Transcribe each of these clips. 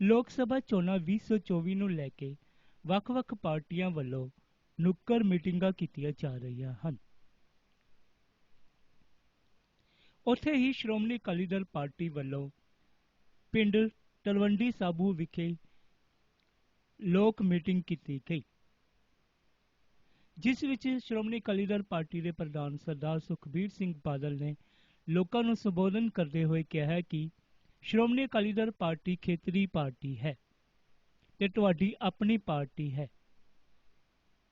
ਲੋਕ ਸਭਾ ਚੋਣਾਂ 2024 ਨੂੰ ਲੈ ਕੇ ਵੱਖ-ਵੱਖ ਪਾਰਟੀਆਂ ਵੱਲੋਂ ਨੁੱਕਰ ਮੀਟਿੰਗਾਂ ਕੀਤੀਆਂ ਜਾ ਰਹੀਆਂ ਹਨ। ਉੱਥੇ ਹੀ ਸ਼੍ਰੋਮਣੀ ਅਕਾਲੀ ਦਲ ਪਾਰਟੀ ਵੱਲੋਂ ਪਿੰਡ ਤਲਵੰਡੀ ਸਾਬੂ ਵਿਖੇ ਲੋਕ ਮੀਟਿੰਗ ਕੀਤੀ ਗਈ, ਜਿਸ ਵਿੱਚ ਸ਼੍ਰੋਮਣੀ ਅਕਾਲੀ ਦਲ ਪਾਰਟੀ ਦੇ ਪ੍ਰਧਾਨ ਸਰਦਾਰ ਸੁਖਬੀਰ ਸਿੰਘ ਬਾਦਲ ਨੇ ਲੋਕਾਂ ਨੂੰ ਸੰਬੋਧਨ ਕਰਦੇ ਹੋਏ ਕਿਹਾ ਕਿ ਸ਼੍ਰੋਮਣੀ ਅਕਾਲੀ ਦਲ ਪਾਰਟੀ ਖੇਤਰੀ ਪਾਰਟੀ ਹੈ ਤੇ ਤੁਹਾਡੀ ਆਪਣੀ ਪਾਰਟੀ ਹੈ।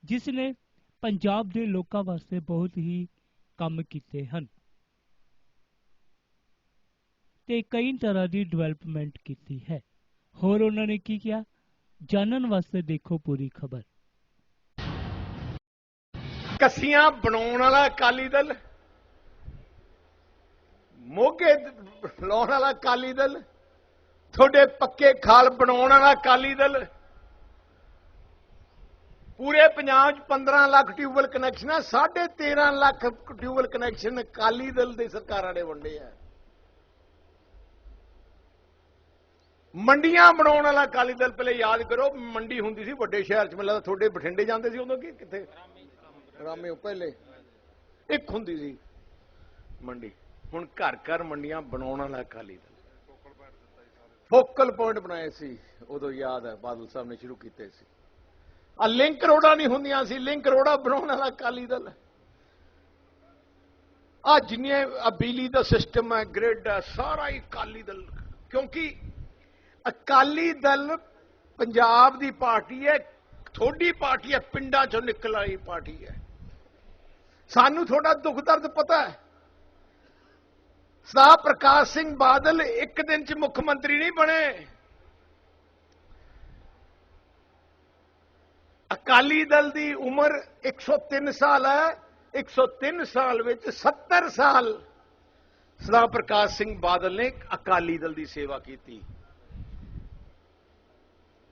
ਜਿਸ ਨੇ ਪੰਜਾਬ ਦੇ ਲੋਕਾਂ ਵਾਸਤੇ ਬਹੁਤ ਹੀ ਕੰਮ ਕੀਤੇ ਹਨ ਤੇ ਕਈ ਤਰ੍ਹਾਂ ਦੀ ਡਿਵੈਲਪਮੈਂਟ ਕੀਤੀ ਹੈ। ਹੋਰ ਉਹਨਾਂ ਨੇ ਕੀ ਕਿਹਾ? ਜਾਣਨ ਵਾਸਤੇ ਦੇਖੋ ਪੂਰੀ ਖਬਰ। ਕੱਸੀਆਂ ਬਣਾਉਣ ਵਾਲਾ ਅਕਾਲੀ ਦਲ ਮੋਗੇ ਲਾਉਣ ਵਾਲਾ ਅਕਾਲੀ ਦਲ ਤੁਹਾਡੇ ਪੱਕੇ ਖਾਲ ਬਣਾਉਣ ਵਾਲਾ ਅਕਾਲੀ ਦਲ ਪੂਰੇ ਪੰਜਾਬ 'ਚ 15 ਲੱਖ ਟਿਊਬਲ ਕਨੈਕਸ਼ਨ ਆ 13.5 ਲੱਖ ਟਿਊਬਲ ਕਨੈਕਸ਼ਨ ਅਕਾਲੀ ਦਲ ਦੇ ਸਰਕਾਰਾਂ ਨੇ ਵੰਡੇ ਆ। ਮੰਡੀਆਂ ਬਣਾਉਣ ਵਾਲਾ ਅਕਾਲੀ ਦਲ ਪਹਿਲੇ ਯਾਦ ਕਰੋ ਮੰਡੀ ਹੁੰਦੀ ਸੀ ਵੱਡੇ ਸ਼ਹਿਰ 'ਚ ਮੈਨੂੰ ਲੱਗਦਾ ਤੁਹਾਡੇ ਬਠਿੰਡੇ ਜਾਂਦੇ ਸੀ ਉਦੋਂ ਕਿ ਕਿੱਥੇ? ਰਾਮੇ ਪਹਿਲੇ। ਇੱਕ ਹੁੰਦੀ ਸੀ ਮੰਡੀ। ਹੁਣ ਘਰ ਘਰ ਮੰਡੀਆਂ ਬਣਾਉਣ ਵਾਲਾ ਅਕਾਲੀ ਦਲ। ਫੋਕਲ ਪੁਆਇੰਟ ਬਣਾਏ ਸੀ, ਉਦੋਂ ਯਾਦ ਹੈ, ਬਾਦਲ ਸਾਹਿਬ ਨੇ ਸ਼ੁਰੂ ਕੀਤੇ ਸੀ। ਆ ਲਿੰਕ ਰੋਡਾਂ ਨਹੀਂ ਹੁੰਦੀਆਂ ਸੀ, ਲਿੰਕ ਰੋਡਾਂ ਬਣਾਉਣ ਵਾਲਾ ਅਕਾਲੀ ਦਲ ਆ ਜਿੰਨੇ ਬਿਜਲੀ ਦਾ ਸਿਸਟਮ ਹੈ ਗ੍ਰਿਡ ਹੈ, ਸਾਰਾ ਹੀ ਅਕਾਲੀ ਦਲ। ਕਿਉਂਕਿ ਅਕਾਲੀ ਦਲ ਪੰਜਾਬ ਦੀ ਪਾਰਟੀ ਹੈ ਥੋੜੀ ਪਾਰਟੀ ਹੈ, ਪਿੰਡਾਂ ਚੋਂ ਨਿਕਲ ਆਈ ਪਾਰਟੀ ਹੈ। ਸਾਨੂੰ ਥੋੜਾ ਦੁੱਖ ਦਰਦ ਪਤਾ ਹੈ। ਸਰਦਾਰ ਪ੍ਰਕਾਸ਼ ਸਿੰਘ ਬਾਦਲ ਇੱਕ ਦਿਨ ਚ ਮੁੱਖ ਮੰਤਰੀ ਨਹੀਂ ਬਣੇ। ਅਕਾਲੀ ਦਲ ਦੀ ਉਮਰ 103 ਸਾਲ ਹੈ 103 ਸਾਲ ਵਿੱਚ 70 ਸਾਲ ਸਰਦਾਰ ਪ੍ਰਕਾਸ਼ ਸਿੰਘ ਬਾਦਲ ਨੇ ਅਕਾਲੀ ਦਲ ਦੀ ਸੇਵਾ ਕੀਤੀ।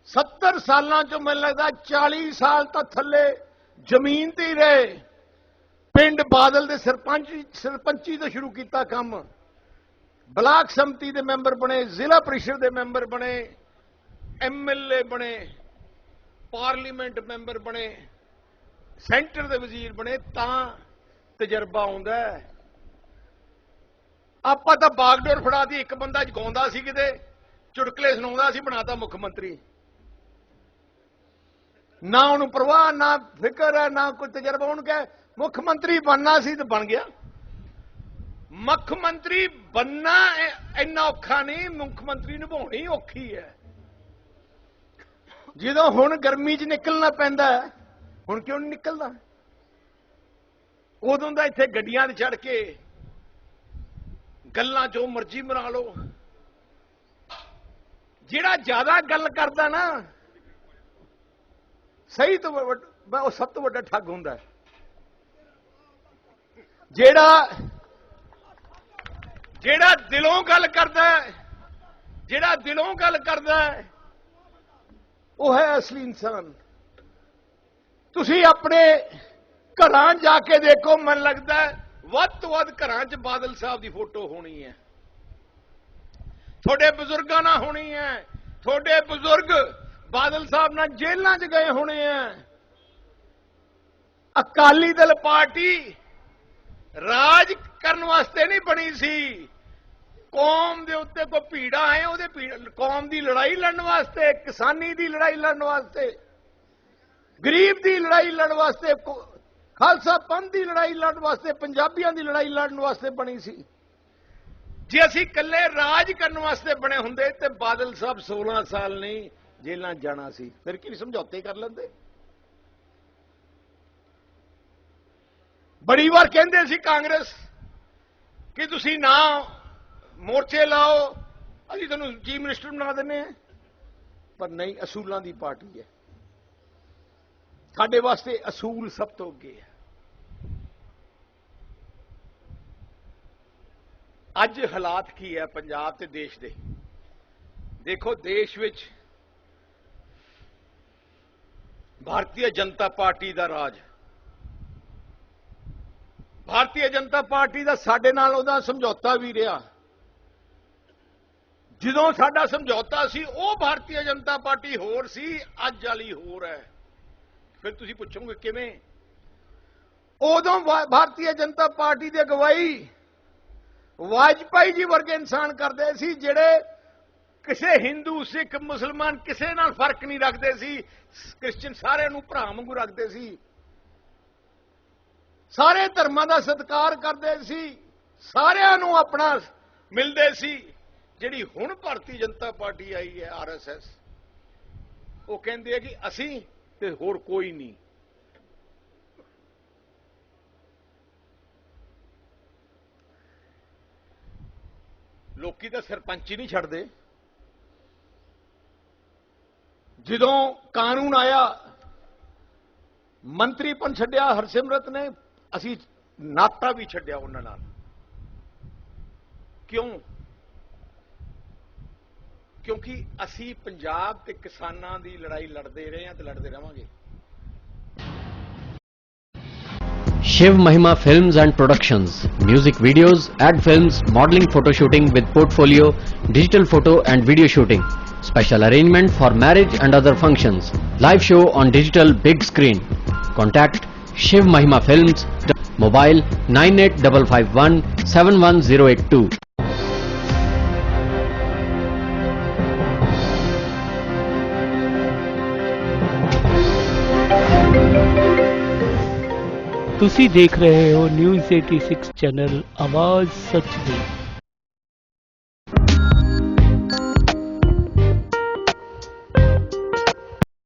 70 ਸਾਲਾਂ ਚੋਂ ਮੈਨੂੰ ਲੱਗਦਾ 40 ਸਾਲ ਤਾਂ ਥੱਲੇ ਜ਼ਮੀਨ ਤੇ ਹੀ ਰਹੇ। ਪਿੰਡ ਬਾਦਲ ਦੇ ਸਰਪੰਚ, ਸਰਪੰਚੀ ਤੋਂ ਸ਼ੁਰੂ ਕੀਤਾ ਕੰਮ। ਬਲਾਕ ਸੰਮਤੀ ਦੇ ਮੈਂਬਰ ਬਣੇ, ਜ਼ਿਲ੍ਹਾ ਪ੍ਰੀਸ਼ਦ ਦੇ ਮੈਂਬਰ ਬਣੇ ਐਮਐਲਏ ਬਣੇ, ਪਾਰਲੀਮੈਂਟ ਮੈਂਬਰ ਬਣੇ, ਸੈਂਟਰ ਦੇ ਵਜ਼ੀਰ ਬਣੇ, ਤਾਂ ਤਜਰਬਾ ਆਉਂਦਾ ਆਪਾਂ ਤਾਂ ਬਾਗਡੋਰ ਫੜਾਤੀ ਇੱਕ ਬੰਦਾ ਜਗਾਉਂਦਾ ਸੀ ਕਿਤੇ, ਚੁਟਕਲੇ ਸੁਣਾਉਂਦਾ ਸੀ, ਬਣਾਤਾ ਮੁੱਖ ਮੰਤਰੀ। ਨਾ ਉਹਨੂੰ ਪਰਵਾਹ, ਨਾ ਫਿਕਰ ਹੈ, ਨਾ ਕੋਈ ਤਜਰਬਾ, ਉਹਨੂੰ ਕਹੇ ਮੁੱਖ ਮੰਤਰੀ ਬਣਨਾ ਸੀ ਤੇ ਬਣ ਗਿਆ। ਮੁੱਖ ਮੰਤਰੀ ਬੰਨਾ ਇੰਨਾ ਔਖਾ ਨਹੀਂ, ਮੁੱਖ ਮੰਤਰੀ ਨਿਭਾਉਣੀ ਔਖੀ ਹੈ ਜਦੋਂ ਹੁਣ ਗਰਮੀ 'ਚ ਨਿਕਲਣਾ ਪੈਂਦਾ ਹੁਣ ਕਿਉਂ ਨਹੀਂ ਨਿਕਲਦਾ? ਉਦੋਂ ਦਾ ਇੱਥੇ ਗੱਡੀਆਂ 'ਤੇ ਚੜ ਕੇ ਗੱਲਾਂ ਜੋ ਮਰਜ਼ੀ ਬਣਾ ਲਓ। ਜਿਹੜਾ ਜ਼ਿਆਦਾ ਗੱਲ ਕਰਦਾ ਨਾ, ਸਹੀ ਤੋਂ ਵੱਡ- ਉਹ ਸਭ ਤੋਂ ਵੱਡਾ ਠੱਗ ਹੁੰਦਾ ਜਿਹੜਾ ਜਿਹੜਾ ਦਿਲੋਂ ਗੱਲ ਕਰਦਾ ਹੈ, ਜਿਹੜਾ ਦਿਲੋਂ ਗੱਲ ਕਰਦਾ ਹੈ, ਉਹ ਹੈ ਅਸਲੀ ਇਨਸਾਨ। ਤੁਸੀਂ ਆਪਣੇ ਘਰਾਂ ਜਾ ਕੇ ਦੇਖੋ, ਮਨ ਲੱਗਦਾ ਵੱਧ ਤੋਂ ਵੱਧ ਘਰਾਂ 'ਚ ਬਾਦਲ ਸਾਹਿਬ ਦੀ ਫੋਟੋ ਹੋਣੀ ਹੈ। ਤੁਹਾਡੇ ਬਜ਼ੁਰਗਾਂ ਨਾਲ ਹੋਣੀ ਹੈ, ਤੁਹਾਡੇ ਬਜ਼ੁਰਗ ਬਾਦਲ ਸਾਹਿਬ ਨਾਲ ਜੇਲ੍ਹਾਂ 'ਚ ਗਏ ਹੋਣੇ ਆ ਅਕਾਲੀ ਦਲ ਪਾਰਟੀ ਰਾਜ ਕਰਨ ਵਾਸਤੇ ਨਹੀਂ ਬਣੀ ਸੀ। ਕੌਮ ਦੇ ਉੱਤੇ ਕੋਈ ਭੀੜਾ ਹੈ, ਉਹਦੇ ਕੌਮ ਦੀ ਲੜਾਈ ਲੜਨ ਵਾਸਤੇ, ਕਿਸਾਨੀ ਦੀ ਲੜਾਈ ਲੜਨ ਵਾਸਤੇ, ਗਰੀਬ ਦੀ ਲੜਾਈ ਲੜਨ ਵਾਸਤੇ ਖਾਲਸਾ ਪੰਥ ਦੀ ਲੜਾਈ ਲੜਨ ਵਾਸਤੇ, ਪੰਜਾਬੀਆਂ ਦੀ ਲੜਾਈ ਲੜਨ ਵਾਸਤੇ ਬਣੀ ਸੀ। ਜੇ ਅਸੀਂ ਇਕੱਲੇ ਰਾਜ ਕਰਨ ਵਾਸਤੇ ਬਣੇ ਹੁੰਦੇ, ਤੇ ਬਾਦਲ ਸਾਹਿਬ 16 ਸਾਲ ਨਹੀਂ ਜੇਲਾਂ ਜਾਣਾ ਸੀ। ਫਿਰ ਕੀ ਸਮਝੌਤੇ ਕਰ ਲੈਂਦੇ? ਬੜੀ ਵਾਰ ਕਹਿੰਦੇ ਸੀ ਕਾਂਗਰਸ ਕਿ ਤੁਸੀਂ ਨਾ ਮੋਰਚੇ ਲਾਓ, ਅਸੀਂ ਤੁਹਾਨੂੰ ਚੀਫ ਮਿਨਿਸਟਰ ਬਣਾ ਦਿੰਨੇ ਆ ਪਰ ਨਹੀਂ, ਅਸੂਲਾਂ ਦੀ ਪਾਰਟੀ ਹੈ। ਸਾਡੇ ਵਾਸਤੇ ਅਸੂਲ ਸਭ ਤੋਂ ਅੱਗੇ ਹੈ। ਅੱਜ ਹਾਲਾਤ ਕੀ ਹੈ ਪੰਜਾਬ ਤੇ ਦੇਸ਼ ਦੇ? ਦੇਖੋ, ਦੇਸ਼ ਵਿੱਚ ਭਾਰਤੀ ਜਨਤਾ ਪਾਰਟੀ ਦਾ ਰਾਜ ਭਾਰਤੀ ਜਨਤਾ ਪਾਰਟੀ ਦਾ ਸਾਡੇ ਨਾਲ ਉਹਦਾ ਸਮਝੌਤਾ ਵੀ ਰਿਹਾ। ਜਦੋਂ ਸਾਡਾ ਸਮਝੌਤਾ ਸੀ, ਉਹ ਭਾਰਤੀ ਜਨਤਾ ਪਾਰਟੀ ਹੋਰ ਸੀ, ਅੱਜ ਵਾਲੀ ਹੋਰ ਹੈ। ਫਿਰ ਤੁਸੀਂ ਪੁੱਛੋਗੇ ਕਿਵੇਂ? ਉਦੋਂ ਭਾਰਤੀ ਜਨਤਾ ਪਾਰਟੀ ਦੀ ਅਗਵਾਈ ਵਾਜਪਾਈ ਜੀ ਵਰਗੇ ਇਨਸਾਨ ਕਰਦੇ ਸੀ, ਜਿਹੜੇ ਕਿਸੇ ਹਿੰਦੂ, ਸਿੱਖ, ਮੁਸਲਮਾਨ ਕਿਸੇ ਨਾਲ ਫ਼ਰਕ ਨਹੀਂ ਰੱਖਦੇ ਸੀ। ਕ੍ਰਿਸਚੀਅਨ ਸਾਰਿਆਂ ਨੂੰ ਭਰਾ ਵਾਂਗੂ ਰੱਖਦੇ ਸੀ। ਸਾਰੇ ਧਰਮਾਂ ਦਾ ਸਤਿਕਾਰ ਕਰਦੇ ਸੀ, ਸਾਰਿਆਂ ਨੂੰ ਆਪਣਾ ਮਿਲਦੇ ਸੀ। ਜਿਹੜੀ ਹੁਣ ਭਾਰਤੀ ਜਨਤਾ ਪਾਰਟੀ ਆਈ ਹੈ ਆਰਐਸਐਸ ਉਹ ਕਹਿੰਦੇ ਆ ਕਿ ਅਸੀਂ ਤੇ ਹੋਰ ਕੋਈ ਨਹੀਂ। ਲੋਕੀ ਤਾਂ ਸਰਪੰਚ ਹੀ ਨਹੀਂ ਛੱਡਦੇ। ਜਦੋਂ ਕਾਨੂੰਨ ਆਇਆ ਮੰਤਰੀਪਨ ਛੱਡਿਆ, ਹਰਸਿਮਰਤ ਨੇ ਅਸੀਂ ਨਾਤਾ ਵੀ ਛੱਡਿਆ ਉਹਨਾਂ ਨਾਲ ਕਿਉਂ ਕਿਉਂਕਿ ਅਸੀਂ ਪੰਜਾਬ ਤੇ ਕਿਸਾਨਾਂ ਦੀ ਲੜਾਈ ਲੜਦੇ ਰਹੇ ਹਾਂ ਤੇ ਲੜਦੇ ਰਵਾਂਗੇ Shiv Mahima Films and Productions. Music videos, ad films, modeling photo shooting with portfolio, digital photo and video shooting. Special arrangement for marriage and other functions. Live show on digital big screen. Contact Shiv Mahima Films. Mobile 98551 71082. ਤੁਸੀਂ ਦੇਖ ਰਹੇ ਹੋ news 86 channel ਆਵਾਜ਼ ਸੱਚ ਦੀ